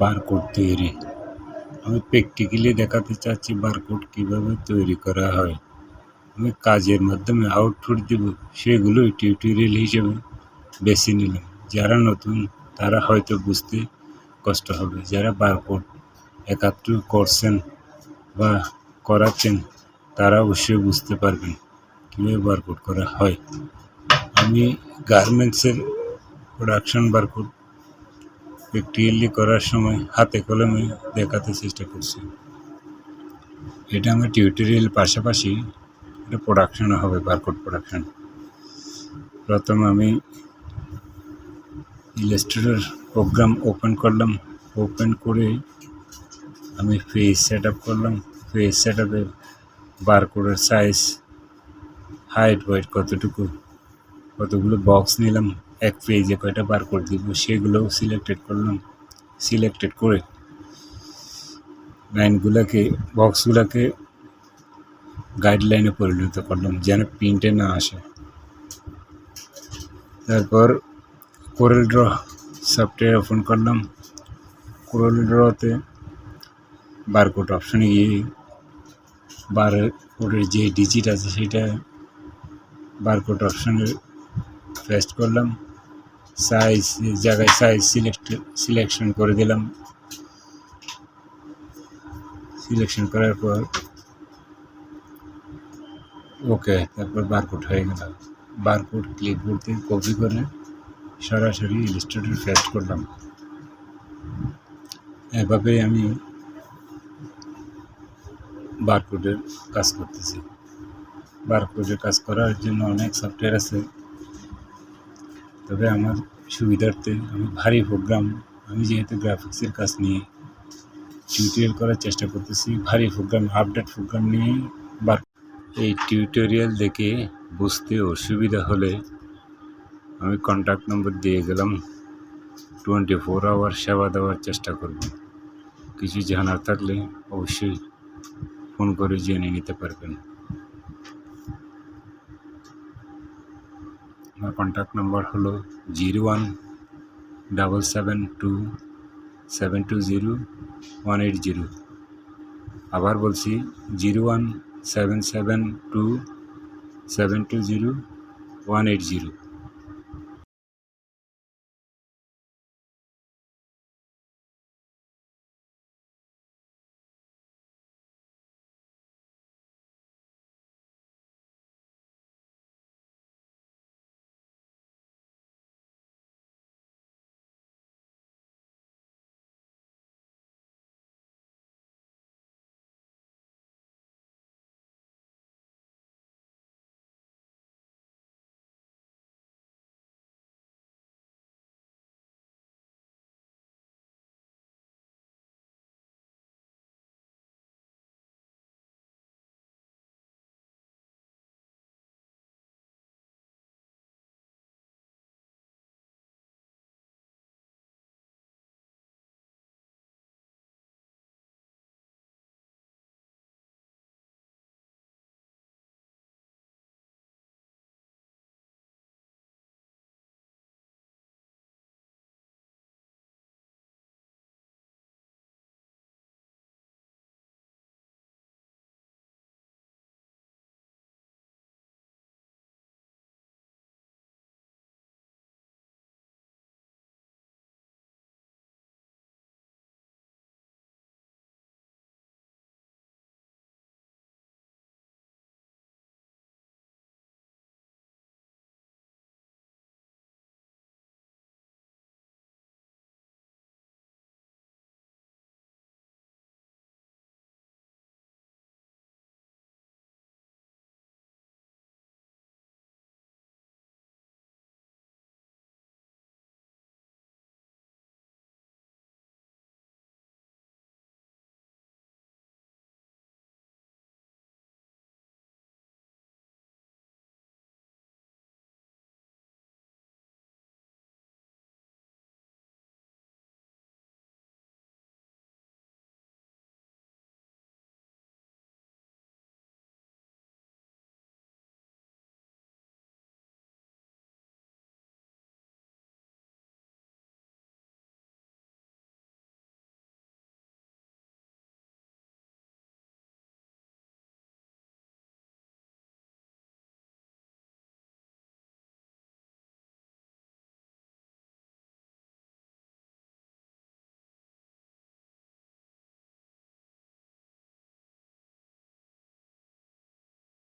Barcode তৈরি। আমি practically দেখাতে চাচ্ছি বারকোড কীভাবে তৈরি করা হয়। আমি কাজের মাধ্যমে আউটপুট দিব, সেগুলো টিউটোরিয়াল হিসেবে বেছে নিলাম। যারা নতুন, তারা হয়তো বুঝতে কষ্ট হবে। যারা বারকোড একাত্তর করছেন বা করাচ্ছেন, তারা অবশ্যই বুঝতে পারবেন কীভাবে বারকোড করা হয়। আমি গার্মেন্টসের প্রোডাকশন বারকোড প্র্যাকটিক্যালি করার সময় হাতে কলমে দেখাতে চেষ্টা করছি। এটা আমার টিউটোরিয়াল পাশাপাশি এটা প্রোডাকশনও হবে বারকোড প্রোডাকশন প্রথম আমি ইলাস্ট্রেটর প্রোগ্রাম ওপেন করলাম। ওপেন করে আমি পেজ সেট আপ করলাম। পেজ সেট আপে বারকোডের সাইজ হাইট ওয়েট কতটুকু, কতগুলো বক্স নিলাম। এক পেজে কয়টা বার বারকোড দিব, সেগুলোও সিলেক্টেড করলাম। সিলেক্টেড করে লাইনগুলোকে বক্সগুলোকে গাইডলাইনে পরিণত করলাম, যেন প্রিন্টে না আসে। তারপর কোরেল ড্র সফটওয়্যার ওপেন করলাম। কোরেল ড্রতে বারকোড অপশানে গিয়ে বারকোডের যে ডিজিট আছে সেটা বারকোড অপশানে পেস্ট করলাম। সাইজ জায়গায় সাইজ সিলেক্ট সিলেকশন করে দিলাম। সিলেকশন করার পর ওকে তারপর বারকোড হয়ে গেল। বারকোড ক্লিপবোর্ড থেকে কপি করে সরাসরি ইলিস্ট্রেটর পেস্ট করলাম। এভাবে আমি বারকোডের কাজ করতেছি। বারকোডের কাজ করার জন্য অনেক সফটওয়্যার আছে। তবে আমার সুবিধার্থে আমি ভারী প্রোগ্রাম আমি যেহেতু গ্রাফিক্সের কাজ নিয়ে টিউটোরিয়াল করার চেষ্টা করতেছি, ভারী প্রোগ্রাম আপডেট প্রোগ্রাম নিয়ে বার এই টিউটোরিয়াল দেখে বুঝতে অসুবিধা হলে আমি কন্ট্যাক্ট নম্বর দিয়ে গেলাম। টোয়েন্টি ফোর আওয়ার সেবা দেওয়ার চেষ্টা করব। কিছু জানার থাকলে অবশ্যই ফোন করে জেনে নিতে পারবেন। আমার কন্ট্যাক্ট নাম্বার হলো zero one double seven two seven two zero one eight zero আবার বলছি zero one seven seven two seven two zero one eight zero